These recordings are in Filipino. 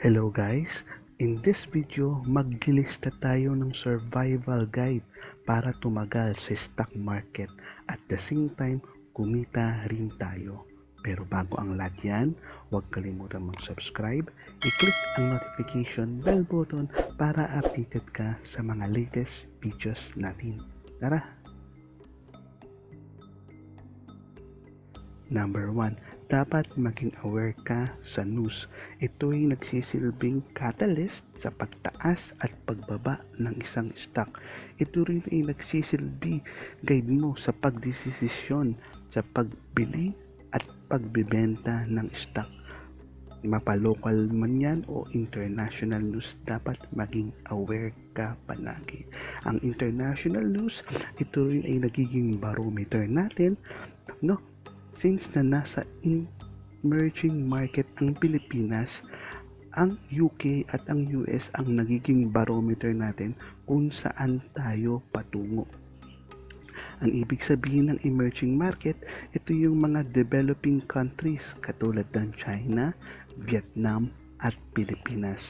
Hello guys! In this video, maglilista tayo ng survival guide para tumagal sa stock market at the same time, kumita rin tayo. Pero bago ang lahat yan, huwag kalimutan mag-subscribe, i-click ang notification bell button para updated ka sa mga latest videos natin. Tara! Number 1. Dapat maging aware ka sa news. Ito ay nagsisilbing catalyst sa pagtaas at pagbaba ng isang stock. Ito rin ay nagsisilbi guide mo sa pagdesisyon sa pagbili at pagbibenta ng stock. Mapalokal man yan o international news, dapat maging aware ka palagi. Ang international news, ito rin ay nagiging barometer natin, no? Since na nasa emerging market ang Pilipinas, ang UK at ang US ang nagiging barometer natin kung saan tayo patungo. Ang ibig sabihin ng emerging market, ito yung mga developing countries katulad ng China, Vietnam, at Pilipinas.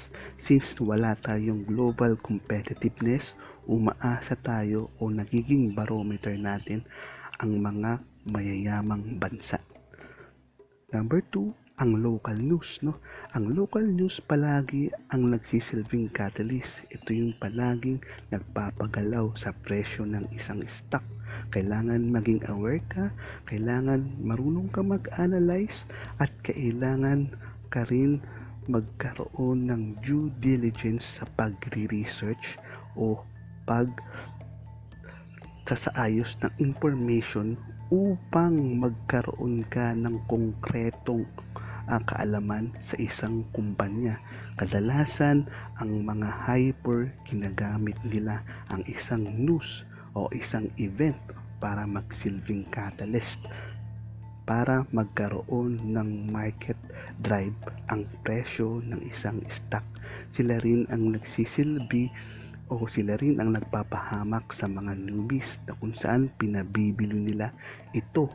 Since wala tayong global competitiveness, umaasa tayo o nagiging barometer natin ang mga mayayamang bansa. Number 2, ang local news, no? Ang local news palagi ang nagsisilbing catalyst. Ito yung palaging nagpapagalaw sa presyo ng isang stock. Kailangan maging aware ka, kailangan marunong ka mag-analyze, at kailangan ka rin magkaroon ng due diligence sa pagre-research o pag sasaayos ng information upang magkaroon ka ng konkretong uh, kaalaman sa isang kumpanya. Kadalasan, ang mga hyper ginagamit nila ang isang news o isang event para magsilbing catalyst para magkaroon ng market drive ang presyo ng isang stock. Sila rin ang nagsisilbi o sila rin ang nagpapahamak sa mga newbies na kung saan pinabibili nila ito.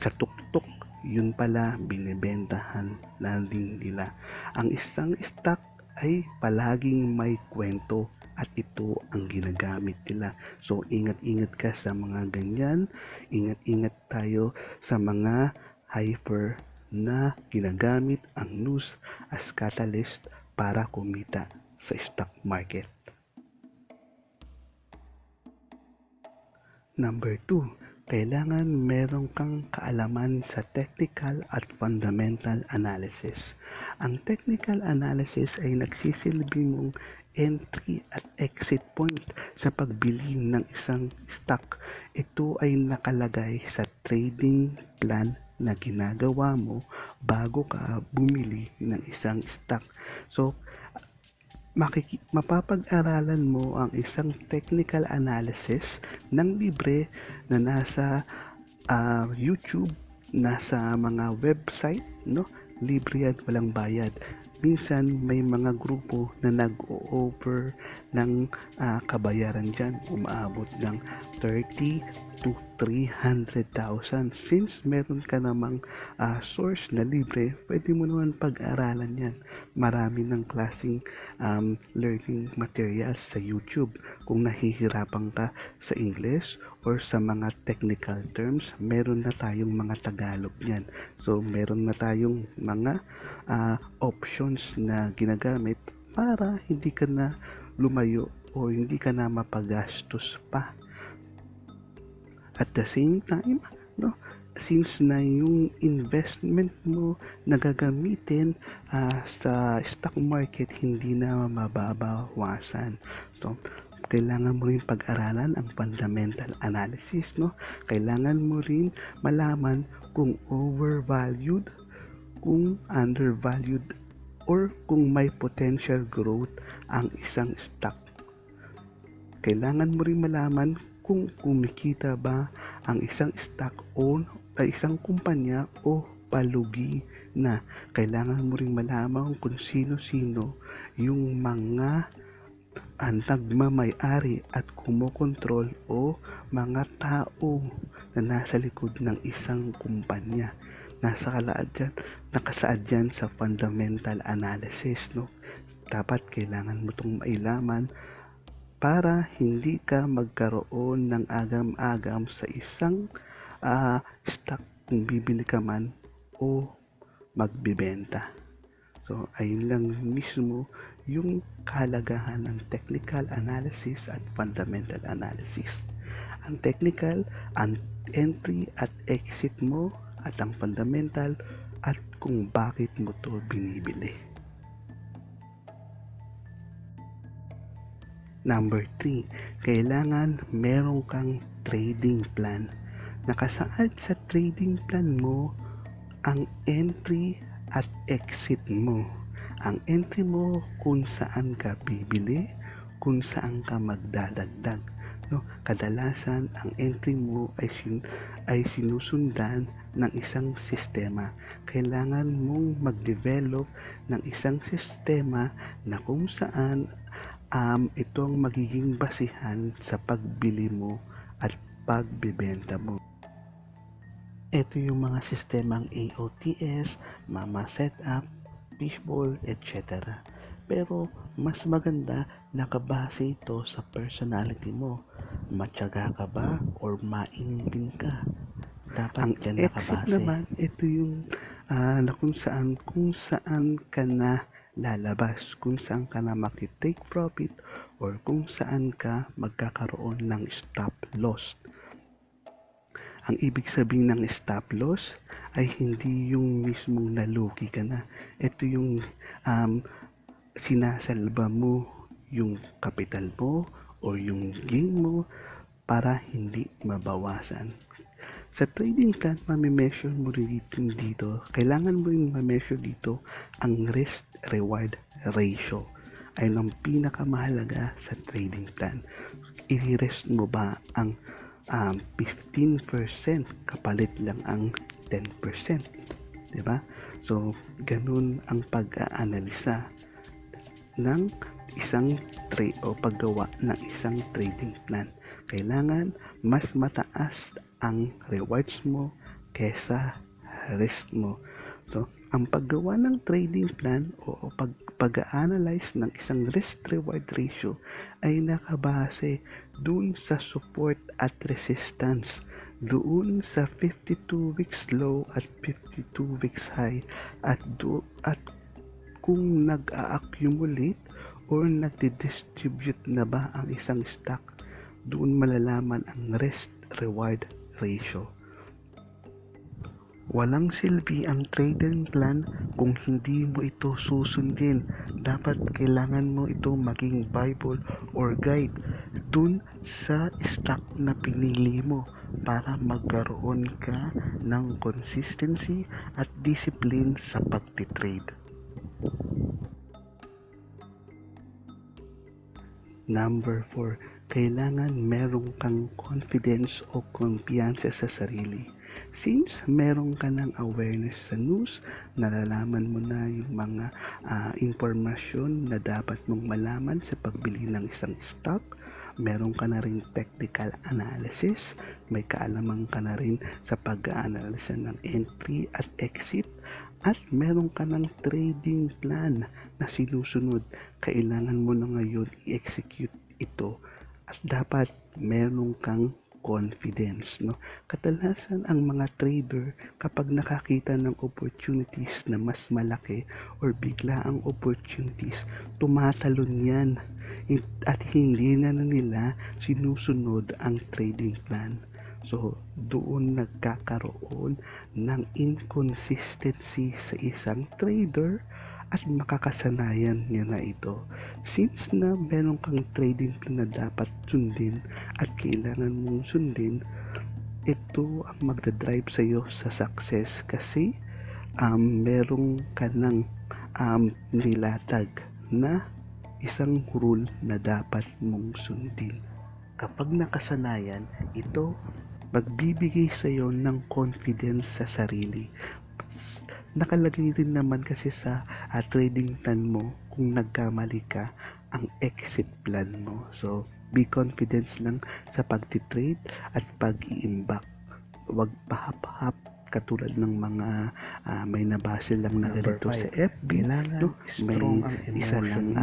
Sa tuktok yun pala binibentahan na din nila. Ang isang stock ay palaging may kwento at ito ang ginagamit nila. So ingat-ingat ka sa mga ganyan. Ingat-ingat tayo sa mga hyper na ginagamit ang news as catalyst para kumita sa stock market Number 2, kailangan meron kang kaalaman sa technical at fundamental analysis. Ang technical analysis ay nagsisilbi mong entry at exit point sa pagbili ng isang stock. Ito ay nakalagay sa trading plan na ginagawa mo bago ka bumili ng isang stock. So, makiki- mapapag-aralan mo ang isang technical analysis ng libre na nasa uh, YouTube, nasa mga website, no? Libre at walang bayad. Minsan may mga grupo na nag-over ng uh, kabayaran dyan, umaabot ng 30 to 300,000. Since meron ka namang uh, source na libre, pwede mo naman pag-aralan yan. Marami ng klaseng um, learning materials sa YouTube. Kung nahihirapan ka sa English or sa mga technical terms, meron na tayong mga Tagalog yan. So, meron na tayong mga uh, options na ginagamit para hindi ka na lumayo o hindi ka na mapagastos pa at the same time, no, since na yung investment mo na gagamitin uh, sa stock market hindi na mababawasan. So, kailangan mo rin pag-aralan ang fundamental analysis, no? Kailangan mo rin malaman kung overvalued, kung undervalued, or kung may potential growth ang isang stock. Kailangan mo rin malaman kung kumikita ba ang isang stock o ay isang kumpanya o palugi na kailangan mo ring malaman kung sino-sino yung mga ang nagmamay-ari at kumokontrol o mga tao na nasa likod ng isang kumpanya. Nasa kalaad dyan, nakasaad yan sa fundamental analysis, no? Dapat kailangan mo itong mailaman para hindi ka magkaroon ng agam-agam sa isang uh, stock kung bibili ka man o magbibenta. So, ayun lang mismo yung kahalagahan ng technical analysis at fundamental analysis. Ang technical, ang entry at exit mo at ang fundamental at kung bakit mo to binibili. Number 3, kailangan meron kang trading plan. Nakasaad sa trading plan mo ang entry at exit mo. Ang entry mo kung saan ka bibili, kung saan ka magdadagdag. No, kadalasan ang entry mo ay sin ay sinusundan ng isang sistema. Kailangan mong mag-develop ng isang sistema na kung saan um, itong magiging basihan sa pagbili mo at pagbebenta mo. Ito yung mga sistemang AOTS, Mama Setup, Fishbowl, etc. Pero mas maganda nakabase ito sa personality mo. Matyaga ka ba or maingin ka? Dapat Ang dyan nakabase. Naman, ito yung uh, na kung saan, kung saan ka na lalabas, kung saan ka na makitake profit or kung saan ka magkakaroon ng stop loss. Ang ibig sabihin ng stop loss ay hindi yung mismo nalugi ka na. Ito yung um, sinasalba mo yung kapital mo o yung gain mo para hindi mabawasan. Sa trading plan, mamimeasure mo rin dito, dito. Kailangan mo rin ma-measure dito ang risk-reward ratio ay ang pinakamahalaga sa trading plan. I-rest mo ba ang um, 15% kapalit lang ang 10%. 'Di ba? So, ganun ang pag-aanalisa ng isang trade o paggawa ng isang trading plan. Kailangan mas mataas ang rewards mo kesa risk mo. So, ang paggawa ng trading plan o pag, pag-analyze ng isang risk-reward ratio ay nakabase dun sa support at resistance, doon sa 52 weeks low at 52 weeks high at do, at kung nag-accumulate or nagdi-distribute na ba ang isang stock, doon malalaman ang risk-reward ratio. Walang silbi ang trading plan kung hindi mo ito susundin. Dapat kailangan mo ito maging Bible or guide dun sa stock na pinili mo para magkaroon ka ng consistency at discipline sa pagtitrade. Number 4, kailangan merong kang confidence o kumpiyansa sa sarili. Since meron ka ng awareness sa news, nalalaman mo na yung mga uh, impormasyon na dapat mong malaman sa pagbili ng isang stock, meron ka na rin technical analysis, may kaalaman ka na rin sa pag-aanalisa ng entry at exit, at meron ka ng trading plan na sinusunod. Kailangan mo na ngayon i-execute ito. At dapat meron kang confidence. No? Kadalasan ang mga trader kapag nakakita ng opportunities na mas malaki or bigla ang opportunities, tumatalon yan at hindi na nila sinusunod ang trading plan. So, doon nagkakaroon ng inconsistency sa isang trader at makakasanayan niya na ito. Since na meron kang trading plan na dapat sundin at kailangan mong sundin, ito ang magdadrive sa iyo sa success kasi um, merong ka ng um, nilatag na isang rule na dapat mong sundin. Kapag nakasanayan, ito magbibigay sa iyo ng confidence sa sarili nakalagay rin naman kasi sa uh, trading plan mo kung nagkamali ka ang exit plan mo. So, be confident lang sa pagtitrade at pag-iimbak. Huwag pahap-hap katulad ng mga ah, may nabasa lang na ganito sa FB no? may isa lang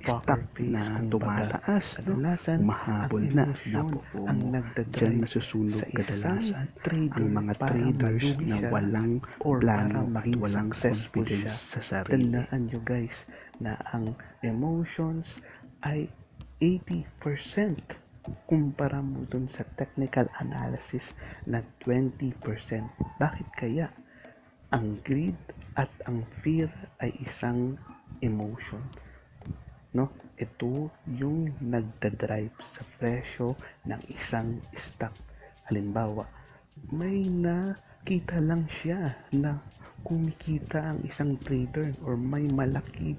Poker stock na tumataas no? Umahabol na napupo ang nagdadrive nasusunog kadalasan ang mga traders na walang plano at walang confidence sa sarili. Tandaan nyo guys na ang emotions ay 80% kumpara mo dun sa technical analysis na 20%. Bakit kaya? Ang greed at ang fear ay isang emotion. No? Ito yung nagdadrive sa presyo ng isang stock. Halimbawa, may nakita lang siya na kumikita ang isang trader or may malaki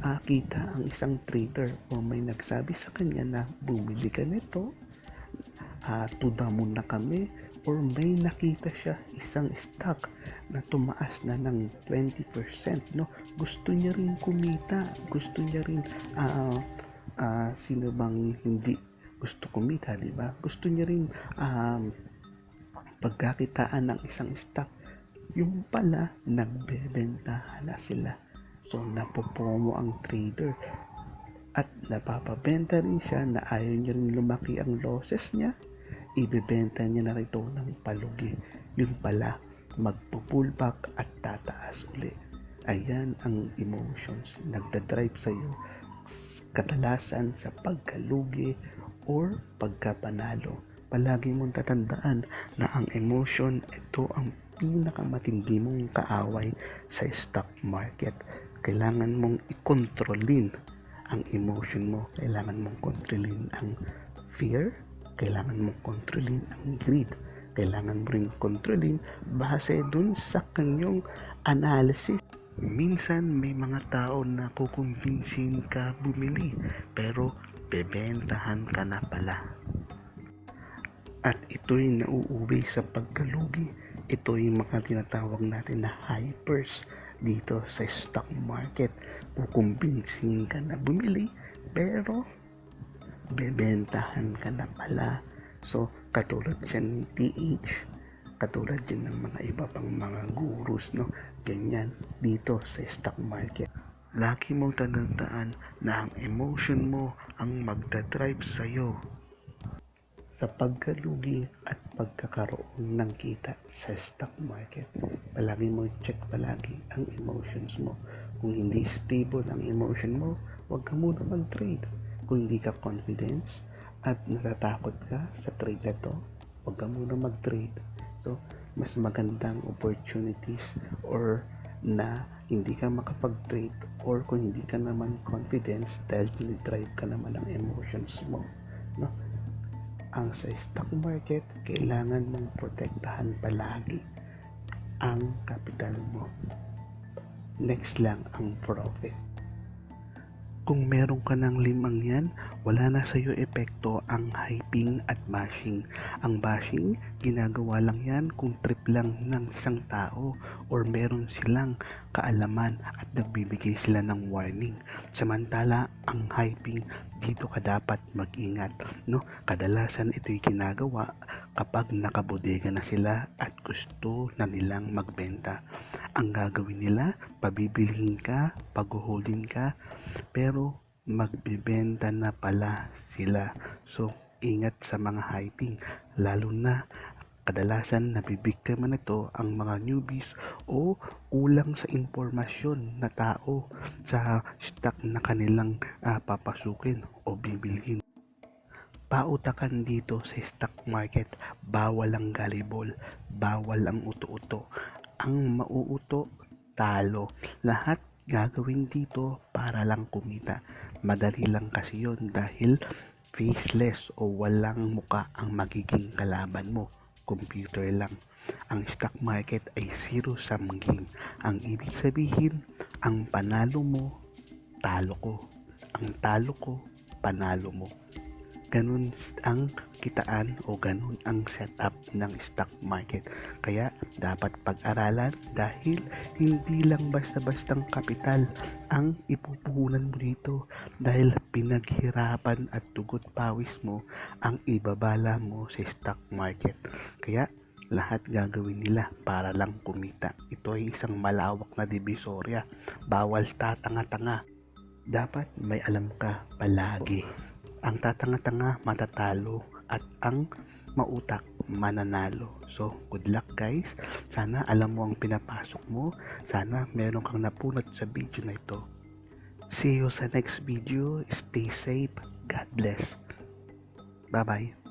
ah, kita ang isang trader or may nagsabi sa kanya na bumili ka nito uh, tuda muna kami or may nakita siya isang stock na tumaas na ng 20% no? Gusto niya rin kumita gusto niya rin ah ah, sino bang hindi gusto kumita di ba? Gusto niya rin um, pagkakitaan ng isang stock yung pala nagbebentahan na sila. So napopromo ang trader. At napapabenta rin siya na ayaw niya rin lumaki ang losses niya. Ibebenta niya na rito ng palugi. Yun pala magpo-pullback at tataas uli. Ayan ang emotions. Nagdadrive sa iyo kadalasan sa pagkalugi or pagkapanalo palagi mong tatandaan na ang emotion ito ang pinakamatindi mong kaaway sa stock market. Kailangan mong ikontrolin ang emotion mo. Kailangan mong kontrolin ang fear. Kailangan mong kontrolin ang greed. Kailangan mo rin kontrolin base dun sa kanyang analysis. Minsan may mga tao na kukumbinsin ka bumili pero bebentahan ka na pala at ito'y nauuwi sa pagkalugi. Ito yung mga tinatawag natin na hypers dito sa stock market. Kukumbinsin ka na bumili pero bebentahan ka na pala. So katulad dyan ni TH katulad din ng mga iba pang mga gurus no? Ganyan dito sa stock market. Lagi mong tandaan na ang emotion mo ang magdadrive sa'yo sa pagkalugi at pagkakaroon ng kita sa stock market. Palagi mo check palagi ang emotions mo. Kung hindi stable ang emotion mo, huwag ka muna mag-trade. Kung hindi ka confidence at natatakot ka sa trade na to, huwag ka muna mag-trade. So, mas magandang opportunities or na hindi ka makapag-trade or kung hindi ka naman confidence dahil drive ka naman ang emotions mo. Ang sa stock market, kailangan mong protektahan palagi ang capital mo. Next lang ang profit. Kung meron ka ng limang yan, wala na sa iyo epekto ang hyping at bashing. Ang bashing, ginagawa lang yan kung trip lang ng isang tao or meron silang kaalaman at nagbibigay sila ng warning. Samantala, ang hyping, dito ka dapat mag-ingat. No? Kadalasan ito'y ginagawa kapag nakabodega na sila at gusto na nilang magbenta. Ang gagawin nila, pabibilhin ka, paghuhuldin ka, pero magbibenta na pala sila. So, ingat sa mga hyping, lalo na kadalasan nabibiktima nito ang mga newbies o kulang sa impormasyon na tao sa stock na kanilang ah, papasukin o bibilhin. Pautakan dito sa stock market, bawal ang galibol, bawal ang uto-uto. Ang mauuto, talo. Lahat gagawin dito para lang kumita. Madali lang kasi yon dahil faceless o walang muka ang magiging kalaban mo. Computer lang. Ang stock market ay zero sum game. Ang ibig sabihin, ang panalo mo, talo ko. Ang talo ko, panalo mo. Ganun ang kitaan o ganun ang setup ng stock market. Kaya dapat pag-aralan dahil hindi lang basta-bastang kapital ang ipupuhunan mo dito dahil pinaghirapan at tugot pawis mo ang ibabala mo sa stock market. Kaya lahat gagawin nila para lang kumita. Ito ay isang malawak na divisorya. Bawal tatanga-tanga. Dapat may alam ka palagi. Ang tatanga-tanga matatalo at ang mautak mananalo. So, good luck guys. Sana alam mo ang pinapasok mo. Sana meron kang napunot sa video na ito. See you sa next video. Stay safe. God bless. Bye-bye.